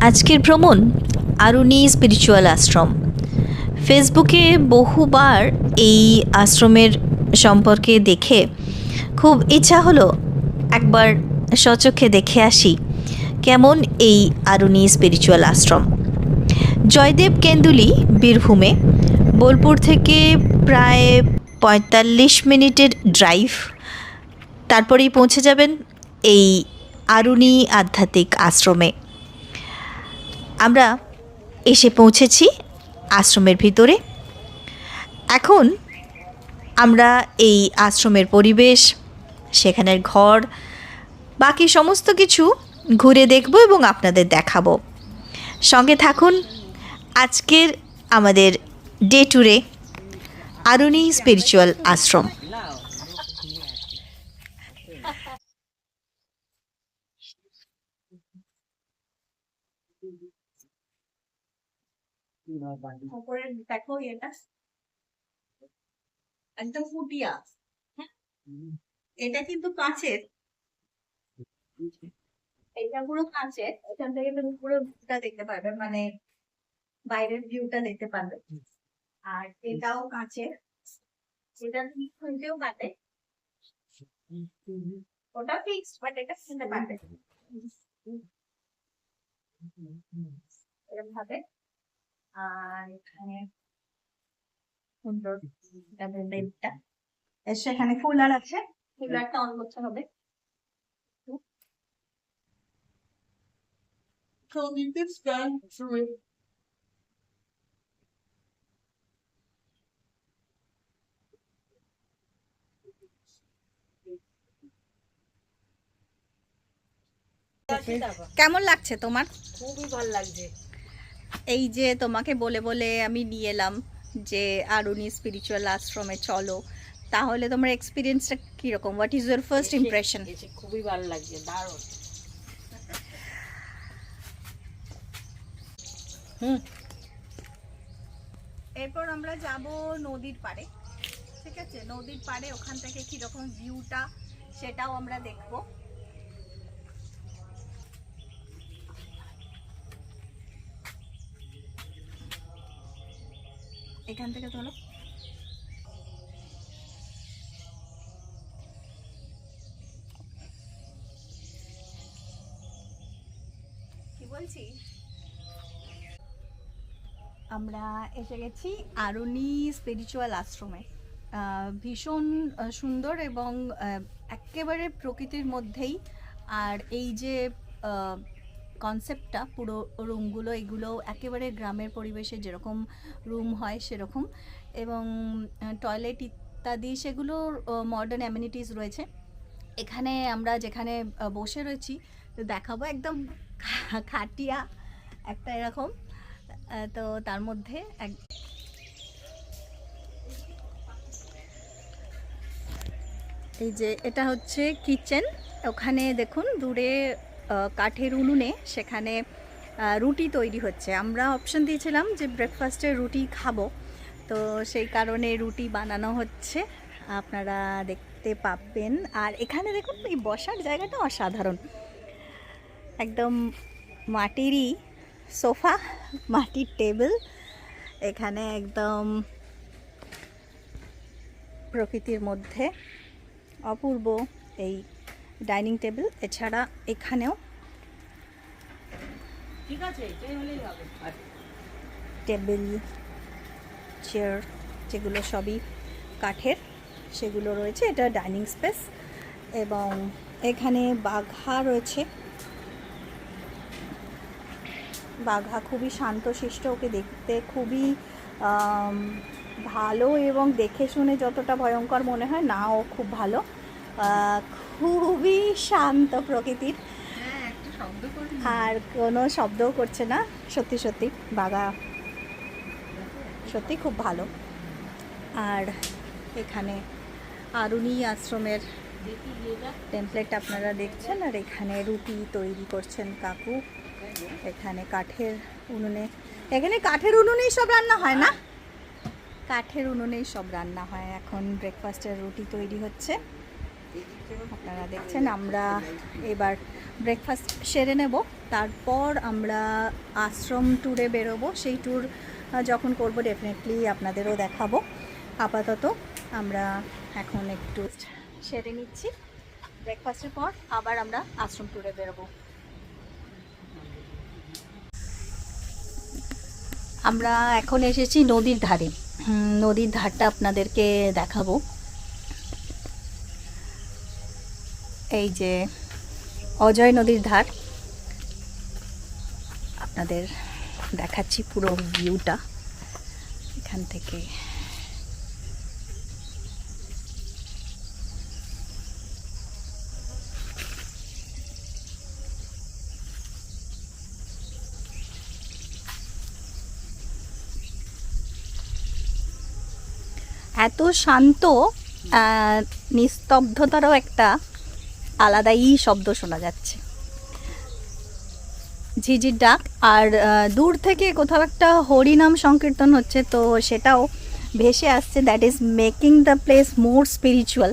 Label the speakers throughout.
Speaker 1: আজকের ভ্রমণ আরুনি স্পিরিচুয়াল আশ্রম। ফেসবুকে বহুবার এই আশ্রমের সম্পর্কে দেখে খুব ইচ্ছা হলো একবার সচক্ষে দেখে আসি কেমন এই আরুনি স্পিরিচুয়াল আশ্রম। জয়দেব কেন্দুলি বীরভূমে, বোলপুর থেকে প্রায় পঁয়তাল্লিশ মিনিটের ড্রাইভ তারপরেই পৌঁছে যাবেন এই আরুনি আধ্যাত্মিক আশ্রমে। আমরা এসে পৌঁছেছি আশ্রমের ভিতরে। এখন আমরা এই আশ্রমের পরিবেশ, সেখানের ঘর, বাকি সমস্ত কিছু ঘুরে দেখব এবং আপনাদের দেখাবো। সঙ্গে থাকুন আজকের আমাদের ডে ট্যুরে আরুনি স্পিরিচুয়াল আশ্রম।
Speaker 2: উপরে দেখো এটা। একদম ফুটিয়া। হ্যাঁ? এটা কিন্তু কাঁচের। এটা পুরো কাঁচের। এখান থেকে তুমি পুরো ভিউটা দেখতে পারবে মানে বাইরের ভিউটা দেখতে পারবে। আর এটাও কাঁচের। এটা তুমি খুলতেও পারবে। ওটা ফিক্সড বাট এটা খুলতে পারবে। এরকম ভাবে আর এখানে সুন্দর বেডটা এখানে কুলার আছে? কুলারটা অন করতে হবে।
Speaker 3: Cody, this guy through it.
Speaker 1: কেমন লাগছে তোমার?
Speaker 2: খুবই ভালো লাগছে।
Speaker 1: এই যে তোমাকে বলে বলে আমি নিয়ে এলাম যে আরুনি স্পিরিচুয়াল আশ্রমে চলো তাহলে তোমার এক্সপিরিয়েন্সটা কীরকম? What is your first impression
Speaker 2: খুবই ভালো লাগছে দারুণ। হুম।
Speaker 1: এরপর আমরা যাব নদীর পাড়ে ঠিক আছে? নদীর পাড়ে ওখান থেকে কীরকম ভিউটা সেটাও আমরা দেখব। এখান থেকে তোলো কি বলছি আমরা এসে গেছি আরুনি স্পিরিচুয়াল আশ্রমে। ভীষণ সুন্দর এবং একেবারে প্রকৃতির মধ্যেই। আর এই যে কনসেপ্টটা পুরো রুমগুলো, এগুলো একেবারে গ্রামের পরিবেশে যেরকম রুম হয় সেরকম। এবং টয়লেট ইত্যাদি সেগুলোর মডার্ন অ্যামিনিটিস রয়েছে। এখানে আমরা যেখানে বসে রয়েছি, দেখাবো একদম খাটিয়া একটা এরকম। তো তার মধ্যে এক এই যে, এটা হচ্ছে কিচেন ওখানে দেখুন, দূরে কাঠের উনুনে সেখানে রুটি তৈরি হচ্ছে। আমরা অপশন দিয়েছিলাম যে ব্রেকফাস্টে রুটি খাব। তো সেই কারণে রুটি বানানো হচ্ছে। আপনারা দেখতে পাবেন। আর এখানে দেখুন, এই বসার জায়গাটা অসাধারণ। একদম মাটিরই সোফা, মাটির টেবিল। এখানে একদম প্রকৃতির মধ্যে অপূর্ব এই ডাইনিং টেবিল এছাড়া এখানেও
Speaker 2: ঠিক আছে হবে।
Speaker 1: টেবিল চেয়ার যেগুলো সবই কাঠের সেগুলো রয়েছে। এটা ডাইনিং স্পেস এবং এখানে বাঘা রয়েছে। বাঘা খুবই শান্তশিষ্ট ওকে দেখতে খুবই ভালো এবং দেখে শুনে যতটা ভয়ঙ্কর মনে হয় না ও খুব ভালো। খুবই শান্ত প্রকৃতির।
Speaker 2: হ্যাঁ
Speaker 1: আর কোনো শব্দও করছে না। সত্যি সত্যি বাঘা সত্যি খুব ভালো। আর এখানে আরুনি আশ্রমের টেমপ্লেট আপনারা দেখছেন আর এখানে রুটি তৈরি করছেন কাকু। এখানে কাঠের উনুনে এখানে কাঠের উনুনেই সব রান্না হয় না? কাঠের উনুনেই সব রান্না হয়। এখন ব্রেকফাস্টের রুটি তৈরি হচ্ছে। আপনারা দেখছেন, আমরা এবার ব্রেকফাস্ট সেরে নেব। তারপর আমরা আশ্রম ট্যুরে বেরোবো। সেই ট্যুর যখন করব ডেফিনেটলি আপনাদেরও দেখাবো। আপাতত আমরা এখন একটু সেরে নিচ্ছি। ব্রেকফাস্টের পর আবার আমরা আশ্রম ট্যুরে বেরোবো। আমরা এখন এসেছি নদীর ধারে। নদীর ধারটা আপনাদেরকে দেখাবো। এই যে অজয় নদীর ধার। আপনাদের দেখাচ্ছি পুরো ভিউটা এখান থেকে এত শান্ত নিস্তব্ধতারও একটা আলাদাই শব্দ শোনা যাচ্ছে। ঝিঝির ডাক, আর দূর থেকে কোথাও একটা হরিনাম সংকীর্তন হচ্ছে, তো সেটাও ভেসে আসছে। That is making the place more spiritual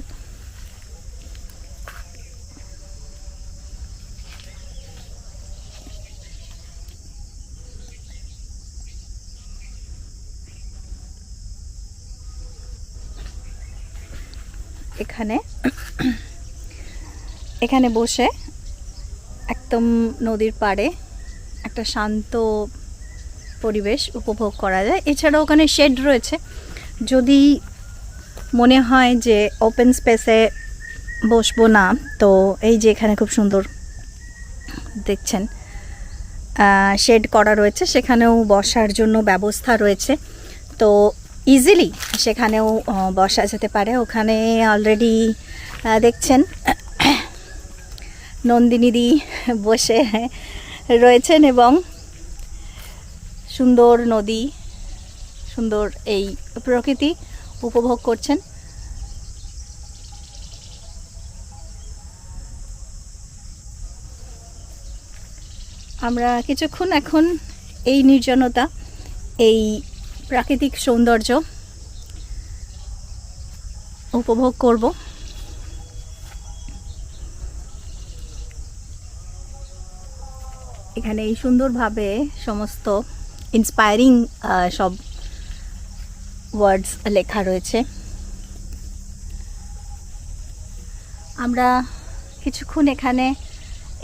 Speaker 1: এখানে এখানে বসে একদম নদীর পাড়ে একটা শান্ত পরিবেশ উপভোগ করা যায়। এছাড়াও ওখানে শেড রয়েছে। যদি মনে হয় যে ওপেন স্পেসে বসবো না, তো এই যে এখানে খুব সুন্দর দেখছেন শেড করা রয়েছে। সেখানেও বসার জন্য ব্যবস্থা রয়েছে। তো ইজিলি সেখানেও বসা যেতে পারে। ওখানে অলরেডি দেখছেন নন্দিনীদি বসে রয়েছেন এবং সুন্দর নদী, সুন্দর এই প্রকৃতি উপভোগ করছেন। আমরা কিছুক্ষণ এখন এই নির্জনতা, এই প্রাকৃতিক সৌন্দর্য উপভোগ করব। এখানে এই সুন্দরভাবে সমস্ত ইন্সপায়ারিং সব ওয়ার্ডস লেখা রয়েছে। আমরা কিছুক্ষণ এখানে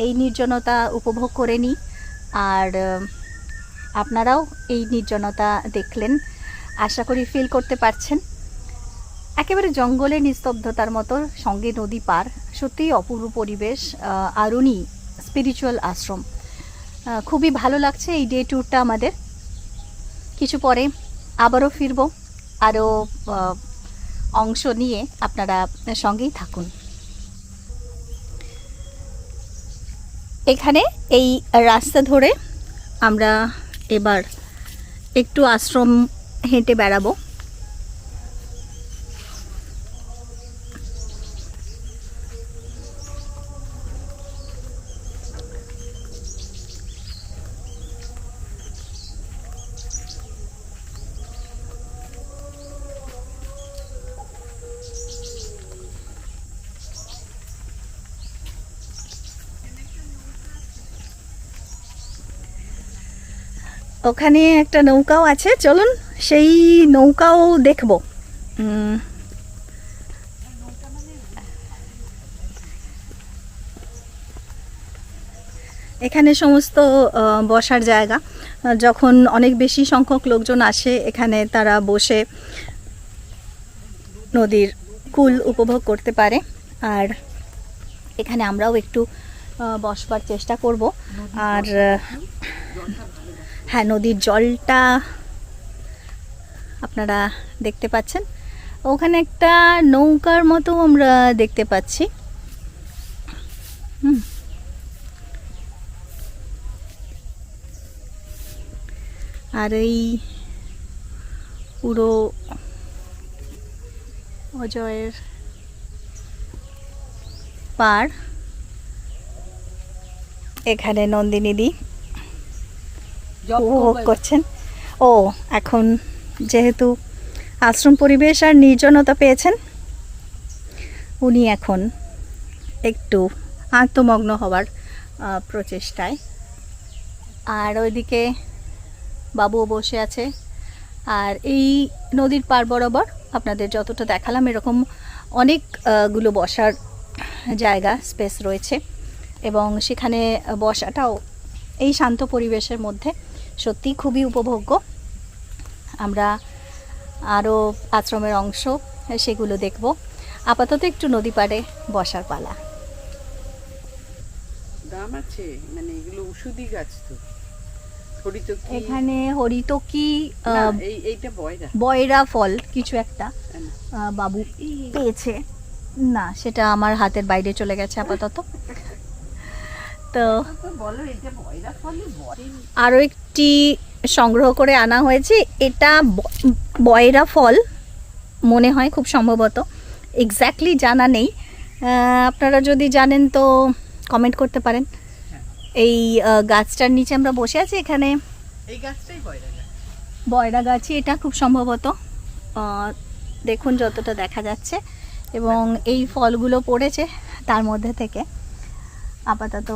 Speaker 1: এই নির্জনতা উপভোগ করে নিই। আর আপনারাও এই নির্জনতা দেখলেন। আশা করি ফিল করতে পারছেন। একেবারে জঙ্গলের নিস্তব্ধতার মতো সঙ্গে নদী পার, সত্যিই অপূর্ব পরিবেশ আরুণি স্পিরিচুয়াল আশ্রম। খুবই ভালো লাগছে এই ডে ট্যুরটা আমাদের। কিছু পরে আবারও ফিরবো, আরও অংশ নিয়ে আপনারা সঙ্গেই থাকুন। এখানে এই রাস্তা ধরে আমরা এবার একটু আশ্রম হেঁটে বেড়াবো। ওখানে একটা নৌকাও আছে চলুন সেই নৌকাও দেখব। এখানে সমস্ত বসার জায়গা। যখন অনেক বেশি সংখ্যক লোকজন আসে এখানে তারা বসে নদীর কুল উপভোগ করতে পারে। আর এখানে আমরাও একটু বসবার চেষ্টা করব। আর হ্যাঁ নদীর জলটা আপনারা দেখতে পাচ্ছেন। ওখানে একটা নৌকার মতো আমরা দেখতে পাচ্ছি। আর এই পুরো অজয়ের পাড়, এখানে নন্দিনীদি উপভোগ করছেন? ও এখন যেহেতু আশ্রম পরিবেশ আর নির্জনতা পেয়েছেন উনি এখন একটু আত্মমগ্ন হবার আহ, প্রচেষ্টায়। আর ওইদিকে বাবুও বসে আছে। আর এই নদীর পার বরাবর আপনাদের যতটা দেখালাম এরকম অনেকগুলো বসার জায়গা স্পেস রয়েছে। এবং সেখানে বসাটাও এই শান্ত পরিবেশের মধ্যে সত্যি খুবই উপভোগ্য। আমরা আরও আশ্রমের অংশ সেগুলো দেখব। আপাতত একটু নদী পাড়ে বসার পালা।
Speaker 3: দাম আছে? মানে এগুলো ওষুধি গাছ তো।
Speaker 1: এখানে হরিতকি
Speaker 3: এইটা বয়রা।
Speaker 1: বয়রা ফল কিছু একটা
Speaker 3: হ্যাঁ।
Speaker 1: বাবু পেয়েছে। না সেটা আমার হাতের বাইরে চলে গেছে আপাতত। তো আরও একটি সংগ্রহ করে আনা হয়েছে। এটা বয়রা ফল মনে হয় খুব সম্ভবত। এক্স্যাক্টলি জানা নেই। আপনারা যদি জানেন তো কমেন্ট করতে পারেন। এই গাছটার নিচে আমরা বসে আছি এখানে।
Speaker 3: বয়রা
Speaker 1: গাছই এটা খুব সম্ভবত। দেখুন যতটা দেখা যাচ্ছে। এবং এই ফলগুলো পড়েছে তার মধ্যে থেকে। আপাতত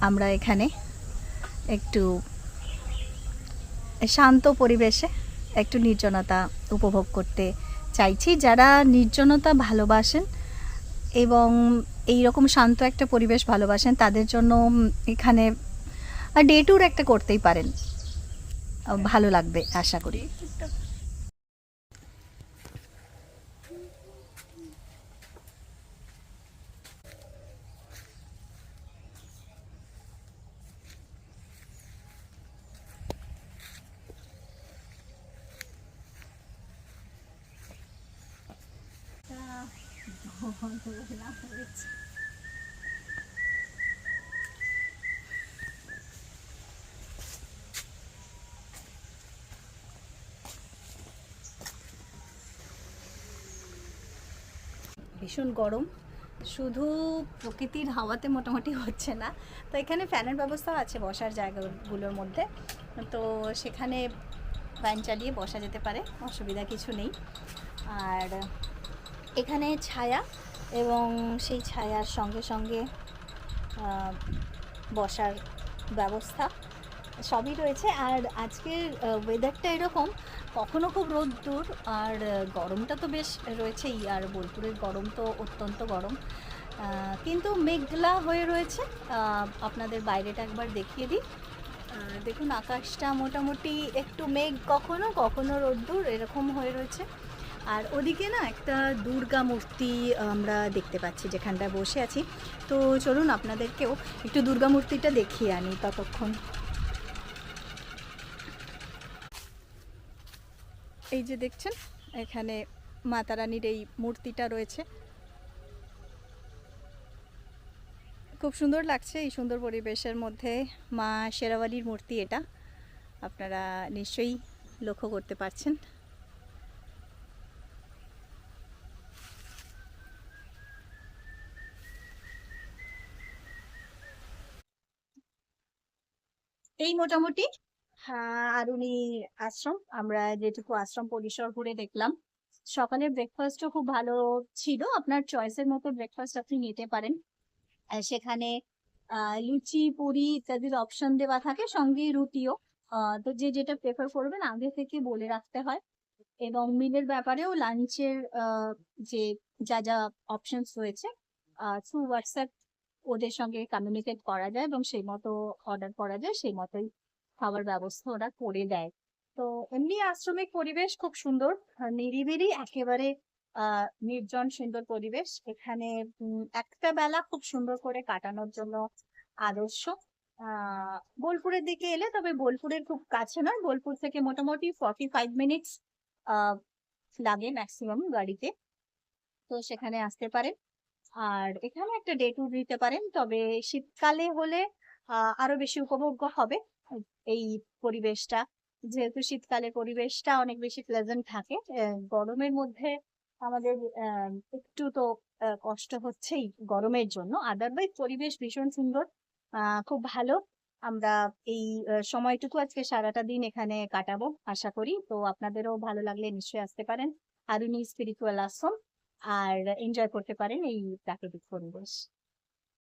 Speaker 1: আমরা এখানে একটু শান্ত পরিবেশে একটু নির্জনতা উপভোগ করতে চাইছি। যারা নির্জনতা ভালোবাসেন এবং এই রকম শান্ত একটা পরিবেশ ভালোবাসেন, তাদের জন্য এখানে ডে ট্যুর একটা করতেই পারেন। ভালো লাগবে, আশা করি। ভীষণ গরম। শুধু প্রকৃতির হাওয়াতে মোটামুটি হচ্ছে না। তো এখানে ফ্যানের ব্যবস্থাও আছে বসার জায়গাগুলোর মধ্যে। তো সেখানে ফ্যান চালিয়ে বসা যেতে পারে, অসুবিধা কিছু নেই। আর এখানে ছায়া এবং সেই ছায়ার সঙ্গে সঙ্গে বসার ব্যবস্থা সবই রয়েছে। আর আজকের ওয়েদারটা এরকম, কখনো খুব রোদ্দুর আর গরমটা তো বেশ রয়েছেই আর বোলপুরের গরম তো অত্যন্ত গরম। কিন্তু মেঘলা হয়ে রয়েছে। আপনাদের বাইরেটা একবার দেখিয়ে দিই। দেখুন, আকাশটা মোটামুটি একটু মেঘ, কখনো কখনো রোদ্দুর এরকম হয়ে রয়েছে। আর ওদিকে না একটা দুর্গা মূর্তি আমরা দেখতে পাচ্ছি, যেখানটায় বসে আছি। তো চলুন আপনাদেরকেও একটু দুর্গা মূর্তিটা দেখিয়ে আনি ততক্ষণ। এই যে দেখছেন, এখানে মাতা রানীর এই মূর্তিটা রয়েছে। খুব সুন্দর লাগছে এই সুন্দর পরিবেশের মধ্যে। মা শেরাওয়ালির মূর্তি এটা। আপনারা নিশ্চয়ই লক্ষ্য করতে পারছেন। এই মোটামুটি। হ্যাঁ আরুনি আশ্রম, আমরা যেটুকু আশ্রম পরিসর ঘুরে দেখলাম। সকালের ব্রেকফাস্টও খুব ভালো ছিল। আপনার চয়েসের মতো ব্রেকফাস্ট আপনি নিতে পারেন। সেখানে লুচি, পুরি ইত্যাদির অপশন দেওয়া থাকে, সঙ্গে রুটিও। তো যে যেটা প্রেফার করবেন, আগে থেকে বলে রাখতে হয়। এবং মিলের ব্যাপারেও লাঞ্চের যে যা যা অপশনস রয়েছে থ্রু হোয়াটসঅ্যাপ ওদের সঙ্গে কমিউনিকেট করা যায় এবং সেই মতো অর্ডার করা যায়, সেই মতোই খাবার ব্যবস্থা ওরা করে দেয়। তো এমনি আশ্রমিক পরিবেশ খুব সুন্দর নিরিবিলি একেবারে নির্জন সুন্দর পরিবেশ। এখানে একটা বেলা খুব সুন্দর করে কাটানোর জন্য আদর্শ। বোলপুরের দিকে এলে, তবে বোলপুরের খুব কাছে নয়, বোলপুর থেকে মোটামুটি ফর্টি ফাইভ মিনিটস লাগে ম্যাক্সিমাম গাড়িতে। তো সেখানে আসতে পারেন। আর এখানে একটা ডে ট্যুর নিতে পারেন। তবে শীতকালে হলে আরও বেশি উপভোগ্য হবে। এই পরিবেশটা, যেহেতু শীতকালে পরিবেশটা অনেক বেশি প্লেজেন্ট থাকে গরমের মধ্যে আমাদের একটু তো কষ্ট হচ্ছেই গরমের জন্য। আদারওয়াইজ পরিবেশ ভীষণ সুন্দর খুব ভালো। আমরা এই সময়টুকু আজকে সারাটা দিন এখানে কাটাবো, আশা করি। তো আপনাদেরও ভালো লাগলে নিশ্চয়ই আসতে পারেন। আরুনি স্পিরিচুয়াল আশ্রম। আর এনজয় করতে পারেন এই প্রাকৃতিক পরিবেশ